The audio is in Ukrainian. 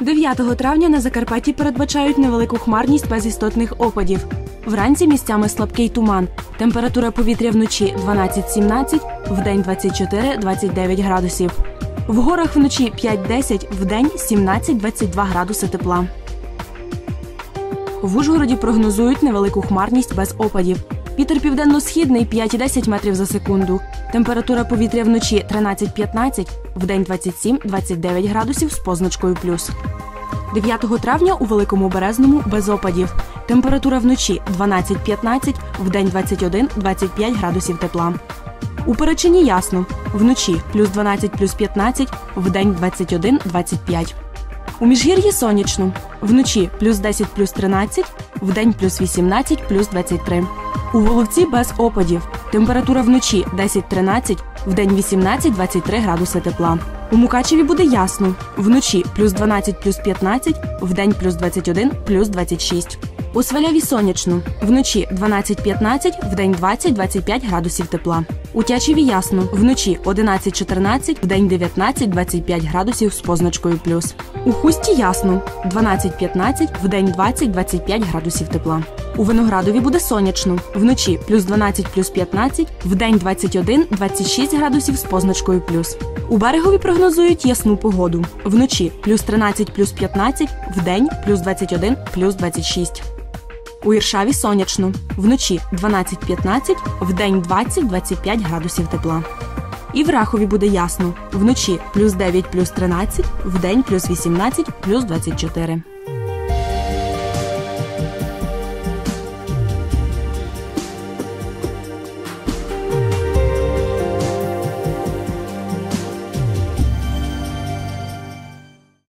9 травня на Закарпатті передбачають невелику хмарність без істотних опадів. Вранці місцями слабкий туман. Температура повітря вночі 12-17, вдень 24-29 градусів. В горах вночі 5-10, вдень 17-22 градуси тепла. В Ужгороді прогнозують невелику хмарність без опадів. Вітер південно-східний 5-10 метрів за секунду. Температура повітря вночі 13-15, вдень 27-29 градусів з позначкою плюс. 9 травня у Великому Березному без опадів. Температура вночі 12-15, вдень 21-25 градусів тепла. У Перечині ясно. Вночі плюс 12 плюс 15, вдень 21-25. У Міжгір'ї сонячно. Вночі плюс 10 плюс 13, вдень плюс 18 плюс 23. У Воловці без опадів. Температура вночі 10-13, вдень 18-23 градуси тепла. У Мукачеві буде ясно. Вночі плюс 12 плюс 15, вдень плюс 21 плюс 26. У Сваляві сонячно. Вночі 12-15, вдень 20-25 градусів тепла. У Тячеві ясно. Вночі 11-14, вдень 19-25 градусів з позначкою плюс. У Хусті ясно. 12-15, вдень 20-25 градусів тепла. У Виноградові буде сонячно. Вночі плюс 12 плюс 15, вдень 21-26 градусів з позначкою плюс. У берегові прогнозують ясну погоду. Вночі плюс 13 плюс 15, вдень плюс 21 плюс 26. У Іршаві сонячно. Вночі 12-15, вдень 20-25 градусів тепла. І в Рахові буде ясно. Вночі плюс 9 плюс 13, вдень плюс 18 плюс 24.